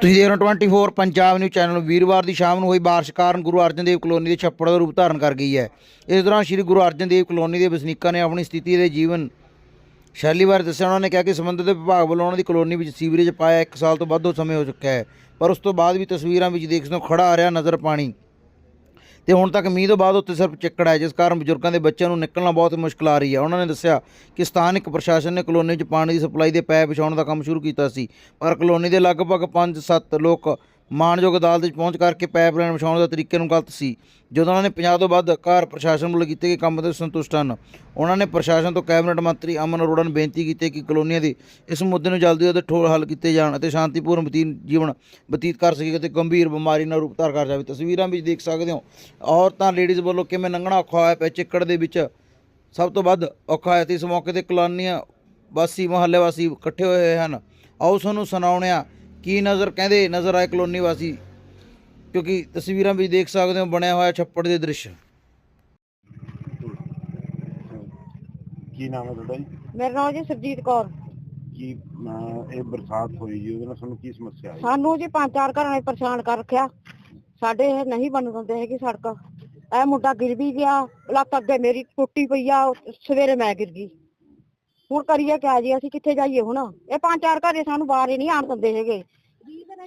ਤੁਸੀਂ ਦੇਖ ਰਹੇ ਹੋ 24 ਪੰਜਾਬ ਨਿਊਜ਼ ਚੈਨਲ ਵੀਰਵਾਰ ਦੀ ਸ਼ਾਮ ਨੂੰ ਹੋਈ ਬਾਰਿਸ਼ ਕਾਰਨ ਗੁਰੂ ਅਰਜਨ ਦੇਵ ਕਲੋਨੀ ਦੇ ਛੱਪੜ ਦਾ ਰੂਪ ਧਾਰਨ ਕਰ ਗਈ ਹੈ। ਇਸ ਦੌਰਾਨ ਸ੍ਰੀ ਗੁਰੂ ਅਰਜਨ ਦੇਵ ਕਲੋਨੀ ਦੇ ਵਸਨੀਕਾਂ ਨੇ ਆਪਣੀ ਸਥਿਤੀ ਦੇ ਜੀਵਨ ਸ਼ੈਲੀ ਬਾਰੇ ਦੱਸਿਆ। ਉਹਨਾਂ ਨੇ ਕਿਹਾ ਕਿ ਸੰਬੰਧਿਤ ਵਿਭਾਗ ਵੱਲੋਂ ਉਹਨਾਂ ਦੀ ਕਲੋਨੀ ਵਿੱਚ ਸੀਵਰੇਜ ਪਾਇਆ 1 ਸਾਲ ਤੋਂ ਵੱਧ ਸਮੇਂ ਹੋ ਚੁੱਕਾ ਹੈ। ਪਰ ਉਸ ਤੋਂ ਬਾਅਦ ਵੀ ਤਸਵੀਰਾਂ ਵਿੱਚ ਦੇਖ ਸਕਦੇ ਹੋ ਖੜਾ ਆ ਰਿਹਾ ਨਜ਼ਰ ਪਾਣੀ। ਤੇ ਹੁਣ ਤੱਕ ਮੀਂਹ ਤੋਂ ਬਾਅਦ ਉੱਤੇ ਸਿਰਫ ਚਿੱਕੜ ਹੈ ਜਿਸ ਕਾਰਨ ਬਜ਼ੁਰਗਾਂ ਦੇ ਬੱਚਿਆਂ ਨੂੰ ਨਿਕਲਣਾ ਬਹੁਤ ਮੁਸ਼ਕਲ ਆ ਰਹੀ ਹੈ। ਉਹਨਾਂ ਨੇ ਦੱਸਿਆ ਕਿ ਸਥਾਨਕ ਪ੍ਰਸ਼ਾਸਨ ਨੇ ਕਲੋਨੀ 'ਚ ਪਾਣੀ ਦੀ ਸਪਲਾਈ ਦੇ ਪੈਪ ਵਿਛਾਉਣ ਦਾ ਕੰਮ ਸ਼ੁਰੂ ਕੀਤਾ ਸੀ, ਪਰ ਕਲੋਨੀ ਦੇ ਲਗਭਗ 5-7 ਲੋਕ ਮਾਣਯੋਗ ਅਦਾਲਤ ਵਿੱਚ ਪਹੁੰਚ ਕਰਕੇ ਪਾਈਪਲਾਈਨ ਵਿਛਾਉਣ ਦਾ ਤਰੀਕੇ ਨੂੰ ਗਲਤ ਸੀ। ਜਦੋਂ ਉਹਨਾਂ ਨੇ 50 ਤੋਂ ਵੱਧ ਘਰ ਪ੍ਰਸ਼ਾਸਨ ਵੱਲੋਂ ਕੀਤੇ ਗਏ ਕੰਮ ਤੋਂ ਸੰਤੁਸ਼ਟ ਹਨ, ਉਹਨਾਂ ਨੇ ਪ੍ਰਸ਼ਾਸਨ ਤੋਂ ਕੈਬਨਿਟ ਮੰਤਰੀ ਅਮਨ ਅਰੋੜਾ ਨੂੰ ਬੇਨਤੀ ਕੀਤੀ ਕਿ ਕਲੋਨੀਆਂ ਦੇ ਇਸ ਮੁੱਦੇ ਨੂੰ ਜਲਦੀ ਤੋਂ ਠੋਸ ਹੱਲ ਕੀਤੇ ਜਾਣ ਅਤੇ ਸ਼ਾਂਤੀਪੂਰਨ ਬਤੀਤ ਜੀਵਨ ਬਤੀਤ ਕਰ ਸਕੇ ਅਤੇ ਗੰਭੀਰ ਬਿਮਾਰੀ ਨਾਲ ਰੂਪ ਧਾਰ ਕਰ ਜਾਵੇ। ਤਸਵੀਰਾਂ ਵਿੱਚ ਦੇਖ ਸਕਦੇ ਹੋ, ਔਰਤਾਂ ਲੇਡੀਜ਼ ਵੱਲੋਂ ਕਿਵੇਂ ਲੰਘਣਾ ਔਖਾ ਹੋਇਆ ਪਿਆ, ਚਿੱਕੜ ਦੇ ਵਿੱਚ ਸਭ ਤੋਂ ਵੱਧ ਔਖਾ ਹੈ ਤੇ ਇਸ ਮੌਕੇ ਤੇ ਕਲੋਨੀਆਂ ਵਾਸੀ, ਮੁਹੱਲੇ ਵਾਸੀ ਇਕੱਠੇ ਹੋਏ ਹੋਏ ਹਨ। ਆਓ ਤੁਹਾਨੂੰ ਸੁਣਾਉਂਦੇ ਕੀ ਨਜ਼ਰ ਕਹਿੰਦੇ ਨਜ਼ਰ ਆਏ ਕਲੋਨੀ ਵਾਸੀ? ਕਿਉਂਕਿ ਤਸਵੀਰਾਂ ਵਿੱਚ ਦੇਖ ਸਕਦੇ ਹੋ ਬਣਿਆ ਹੋਇਆ ਛੱਪੜ ਦੇ ਦ੍ਰਿਸ਼। ਕੀ ਨਾਮ ਹੈ ਤੁਹਾਡਾ ਜੀ? ਮੇਰਾ ਨਾਮ ਜੀ ਸਰਜੀਤ ਕੌਰ। ਕੀ ਇਹ ਬਰਸਾਤ ਹੋਈ ਜੀ ਉਹਦੇ ਨਾਲ ਤੁਹਾਨੂੰ ਕੀ ਸਮੱਸਿਆ ਆਈ? ਸਾਨੂੰ ਜੀ ਪੰਜ ਚਾਰ ਘਰਾਂ ਨੇ ਪਰੇਸ਼ਾਨ ਕਰ ਰੱਖਿਆ। ਸਾਡੇ ਇਹ ਨਹੀਂ ਬਣ ਦਿੰਦੇ ਹੈਗੀ ਸੜਕ। ਇਹ ਮੁੰਡਾ ਗਿਰ ਵੀ ਗਿਆ ਲੱਤ ਅੱਗੇ ਮੇਰੀ ਟੁੱਟੀ ਪਈ ਆ ਸਵੇਰੇ ਮੈਂ ਗਿਰ ਗਈ। ਹੁਣ ਕਰੀਏ ਕਿਆ ਜੀ ਅਸੀਂ ਕਿੱਥੇ ਜਾਈਏ ਹੁਣ? ਇਹ ਪੰਜ ਚਾਰ ਘਰੇ ਸਾਨੂੰ ਬਾਹਰ ਹੀ ਨਹੀਂ ਆਣ ਦਿੰਦੇ ਹੈਗੇ।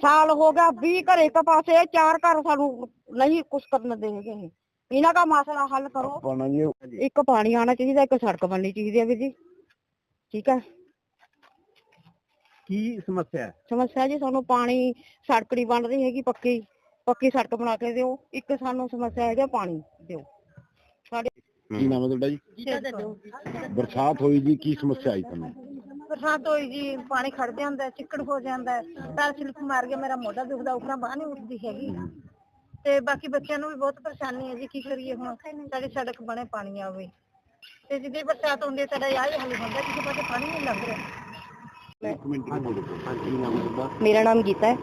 ਸਾਲ ਹੋ ਗਿਆ 20 ਘਰੇ ਇੱਕ ਪਾਸੇ ਚਾਰ ਘਰ ਸਾਨੂੰ ਨਹੀਂ ਕੁਛ ਕਰਨ ਦਿੰਦੇ ਹੈਗੇ ਇਹ। ਇਹਨਾਂ ਦਾ ਮਸਲਾ ਹੱਲ ਕਰੋ। ਜੀ ਇੱਕ ਪਾਣੀ ਆਣਾ ਚਾਹੀਦਾ ਇੱਕ ਸੜਕ ਬਣਨੀ ਚਾਹੀਦੀ ਹੈ ਵੀਰ ਜੀ। ਠੀਕ ਹੈ? ਕੀ ਸਮੱਸਿਆ ਹੈ? ਸਮੱਸਿਆ ਜੀ ਸਾਨੂੰ ਪਾਣੀ ਸੜਕ ਨਹੀਂ ਬਣ ਰਹੀ ਹੈਗੀ ਪੱਕੀ। ਪੱਕੀ ਸੜਕ ਬਣਾ ਕੇ ਦਿਓ। ਇੱਕ ਸਾਨੂੰ ਸਮੱਸਿਆ ਹੈਗਾ ਪਾਣੀ ਦਿਓ। ਸਾਡੇ ਕੀ ਨਾਮ ਹੈ ਤੁਹਾਡਾ ਜੀ? ਬਰਸਾਤ ਹੋਈ ਜੀ ਕੀ ਸਮੱਸਿਆ ਆਈ ਤੁਹਾਨੂੰ? ਬਰਸਾਤ ਹੋਈ ਜੀ ਪਾਣੀ ਖੜ ਜਾਂਦਾ ਹੈ, ਚਿੱਕੜ ਹੋ ਜਾਂਦਾ ਹੈ, ਪੈਰ ਸਲਿਪ ਮਾਰ ਗਿਆ ਮੇਰਾ ਮੋਢਾ ਦੁਖਦਾ ਉਪਰਾਂ ਬਾਹ ਨਹੀਂ ਉੱਠਦੀ ਹੈਗੀ। ਤੇ ਬਾਕੀ ਬੱਚਿਆਂ ਨੂੰ ਵੀ ਬਹੁਤ ਪਰੇਸ਼ਾਨੀ ਹੈ ਜੀ ਕੀ ਕਰੀਏ ਹੁਣ? ਸਾਡੀ ਸੜਕ ਬਣੇ ਪਾਣੀ ਆਵੇ। ਤੇ ਜਿੱਦੇ ਬਰਸਾਤ ਹੁੰਦੀ ਹੈ ਸਾਡਾ ਹੀ ਹੱਲ ਹੁੰਦਾ ਕਿਸੇ ਪਾਸੇ ਪਾਣੀ ਨਹੀਂ ਲੱਗ ਰਿਹਾ। ਇੱਕ ਮਿੰਟ ਜੀ ਬੋਲੋ ਕੀ ਨਾਮ ਹੈ ਤੁਹਾਡਾ? ਮੇਰਾ ਨਾਮ ਗੀਤਾ ਹੈ।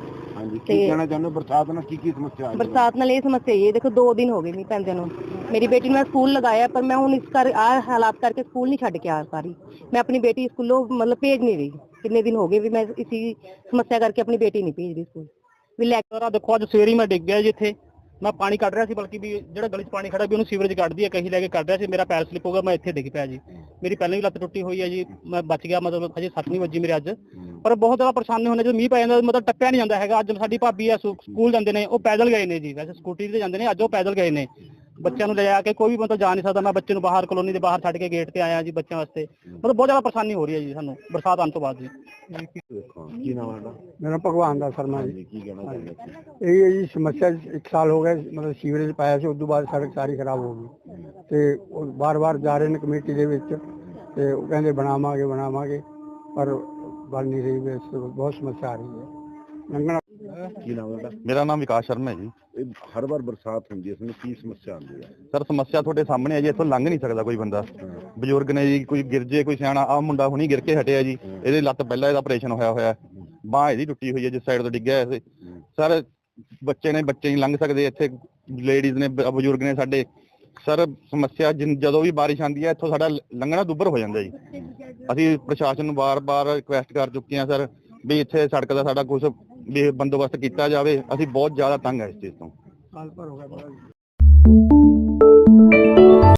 ਹਾਂਜੀ ਕੀ ਤੇ- ਕਹਿਣਾ ਚਾਹੁੰਦੇ ਹੋ? ਬਰਸਾਤ ਨਾਲ ਕੀ ਕੀ ਸਮੱਸਿਆ ਆਈ ਬਰਸਾਤ ਨਾਲ ਇਹ ਸਮੱਸਿਆ ਇਹ ਦੇਖੋ 2 ਦਿਨ ਹੋ ਗਏ ਮੀਂਹ ਪੈਂਦੇ ਨੂੰ। ਮੇਰੀ ਬੇਟੀ ਨੂੰ ਮੈਂ ਸਕੂਲ ਲਗਾਇਆ ਪਰ ਮੈਂ ਹੁਣ ਇਸ ਕਰ ਆ ਹਾਲਾਤ ਕਰਕੇ ਸਕੂਲ ਨਹੀਂ ਛੱਡ ਕੇ ਆ ਪਾ ਰਹੀ ਮੈਂ ਆਪਣੀ ਬੇਟੀ ਸਕੂਲੋਂ ਮਤਲਬ ਭੇਜ ਨਹੀਂ ਰਹੀ। ਕਿੰਨੇ ਦਿਨ ਹੋ ਗਏ ਵੀ ਮੈਂ ਇਸੀ ਸਮੱਸਿਆ ਕਰਕੇ ਆਪਣੀ ਬੇਟੀ ਨਹੀਂ ਭੇਜ ਰਹੀ ਸਕੂਲ। ਵੀ ਲੈ ਸਾਰਾ ਦੇਖੋ ਅੱਜ ਸਵੇਰੇ ਮੈਂ ਡਿੱਗ ਗਿਆ ਜੀ ਇੱਥੇ। ਮੈਂ ਪਾਣੀ ਕੱਢ ਰਿਹਾ ਸੀ, ਬਲਕਿ ਵੀ ਜਿਹੜਾ ਗਲੀ 'ਚ ਪਾਣੀ ਖੜਾ ਵੀ ਉਹਨੂੰ ਸੀਵਰੇਜ ਕੱਢਦੀ ਹੈ, ਕਹੀ ਲੈ ਕੇ ਕੱਢ ਰਿਹਾ ਸੀ, ਮੇਰਾ ਪੈਰ ਸਲਿਪ ਹੋ ਗਿਆ, ਮੈਂ ਇੱਥੇ ਡਿੱਗ ਪਿਆ ਜੀ। ਮੇਰੀ ਪਹਿਲਾਂ ਵੀ ਲੱਤ ਟੁੱਟੀ ਹੋਈ ਹੈ ਜੀ, ਮੈਂ ਬਚ ਗਿਆ, ਮਤਲਬ ਹਜੇ ਸੱਟ ਨਹੀਂ ਵੱਜੀ ਮੇਰੇ ਅੱਜ। ਪਰ ਬਹੁਤ ਜ਼ਿਆਦਾ ਪਰੇਸ਼ਾਨੀ ਹੋਣੇ ਜਦੋਂ ਮੀਂਹ ਪੈ ਜਾਂਦਾ, ਮਤਲਬ ਟੱਪਿਆ ਨਹੀਂ ਜਾਂਦਾ ਹੈਗਾ। ਅੱਜ ਸਾਡੀ ਭਾਬੀ ਆ ਸਕੂਲ ਜਾਂਦੇ ਨੇ, ਉਹ ਪੈਦਲ ਗਏ ਨੇ ਜੀ, ਵੈਸੇ ਸਕੂਟੀ ਤੇ ਜਾਂਦੇ ਨੇ, ਅੱਜ ਉਹ ਪੈਦਲ ਗਏ ਨੇ। ਬੱਚਿਆਂ ਨੂੰ ਲੈ ਜਾ ਕੇ ਕੋਈ ਵੀ ਮਤਲਬ ਜਾ ਨਹੀਂ ਸਕਦਾ। ਮੈਂ ਬੱਚੇ ਨੂੰ ਬਾਹਰ ਕਲੋਨੀ ਦੇ ਬਾਹਰ ਛੱਡ ਕੇ ਗੇਟ ਤੇ ਆਇਆ ਜੀ ਬੱਚਿਆਂ ਵਾਸਤੇ। ਮਤਲਬ ਬਹੁਤ ਜ਼ਿਆਦਾ ਪਰੇਸ਼ਾਨੀ ਹੋ ਰਹੀ ਹੈ ਜੀ ਸਾਨੂੰ ਬਰਸਾਤ ਆਉਣ ਤੋਂ ਬਾਅਦ ਜੀ। ਦੇਖੋ ਕੀ ਨਾਮ ਹੈ ਤੁਹਾਡਾ? ਮੇਰਾ ਭਗਵਾਨ ਦਾ ਸ਼ਰਮਾ ਜੀ। ਕੀ ਕਹਿਣਾ ਚਾਹੁੰਦੇ ਹੋ ਇਹ ਹੈ ਜੀ ਸਮੱਸਿਆ ਇੱਕ ਸਾਲ ਹੋ ਗਿਆ ਮਤਲਬ ਸੀਵਰੇਜ ਪਾਇਆ ਸੀ ਉਸ ਤੋਂ ਬਾਅਦ ਸੜਕ ਸਾਰੀ ਖਰਾਬ ਹੋ ਗਈ। ਤੇ ਉਹ ਬਾਰ-ਬਾਰ ਜਾ ਰਹੇ ਨੇ ਕਮੇਟੀ ਦੇ ਵਿੱਚ ਤੇ ਉਹ ਕਹਿੰਦੇ ਬਣਾਵਾਂਗੇ ਬਣਾਵਾਂਗੇ ਪਰ ਬਣ ਨਹੀਂ ਰਹੀ ਬਹੁਤ ਸਮੱਸਿਆ ਆ ਰਹੀ ਹੈ। ਲੰਘਣਾ ਕੀ ਨਾਮ ਹੈ ਤੁਹਾਡਾ? ਮੇਰਾ ਨਾਮ ਵਿਕਾਸ ਸ਼ਰਮਾ ਹੈ ਜੀ। ਹਰ ਵਾਰ ਬਰਸਾਤ ਹੁੰਦੀ ਹੈ ਤੁਹਾਨੂੰ ਕੀ ਸਮੱਸਿਆ ਆਉਂਦੀ ਹੈ? ਸਰ ਸਮੱਸਿਆ ਤੁਹਾਡੇ ਸਾਹਮਣੇ ਹੈ ਜੀ ਇੱਥੋਂ ਲੰਘ ਨਹੀਂ ਸਕਦਾ ਕੋਈ ਬੰਦਾ। ਬਜ਼ੁਰਗ ਨੇ ਜੀ ਕੋਈ ਗਿਰ ਜੇ ਕੋਈ ਸਿਆਣਾ ਆ ਮੁੰਡਾ ਹੁਣੀ ਗਿਰ ਕੇ ਹਟਿਆ ਜੀ ਇਹਦੇ ਲੱਤ ਪਹਿਲਾਂ ਇਹਦਾ ਆਪਰੇਸ਼ਨ ਹੋਇਆ ਹੋਇਆ ਬਾਹ ਇਹਦੀ ਟੁੱਟੀ ਹੋਈ ਹੈ ਜਿਸ ਸਾਈਡ ਤੋਂ ਡਿੱਗਿਆ ਹੋਇਆ ਸੀ ਸਰ ਬੱਚੇ ਨੇ ਬੱਚੇ ਨਹੀਂ ਲੰਘ ਸਕਦੇ ਇੱਥੇ ਲੇਡੀਜ਼ ਨੇ ਬਜ਼ੁਰਗ ਨੇ ਸਾਡੇ। ਸਰ ਸਮੱਸਿਆ ਜਦੋਂ ਵੀ ਬਾਰਿਸ਼ ਆਉਂਦੀ ਹੈ ਇੱਥੋਂ ਸਾਡਾ ਲੰਘਣਾ ਦੁੱਬਰ ਹੋ ਜਾਂਦਾ ਜੀ। ਅਸੀਂ ਪ੍ਰਸ਼ਾਸਨ ਨੂੰ ਬਾਰ-ਬਾਰ ਰਿਕੁਐਸਟ ਕਰ ਚੁੱਕੇ ਹਾਂ ਸਰ ਵੀ ਇੱਥੇ ਸੜਕ ਦਾ ਸਾਡਾ ਕੁਝ ਵੀ ਇਹ ਬੰਦੋਬਸਤ ਕੀਤਾ ਜਾਵੇ, ਅਸੀਂ ਬਹੁਤ ਜ਼ਿਆਦਾ ਤੰਗ ਹੈ ਇਸ ਚੀਜ਼ ਤੋਂ। ਸਾਲ ਭਰ ਹੋ ਗਿਆ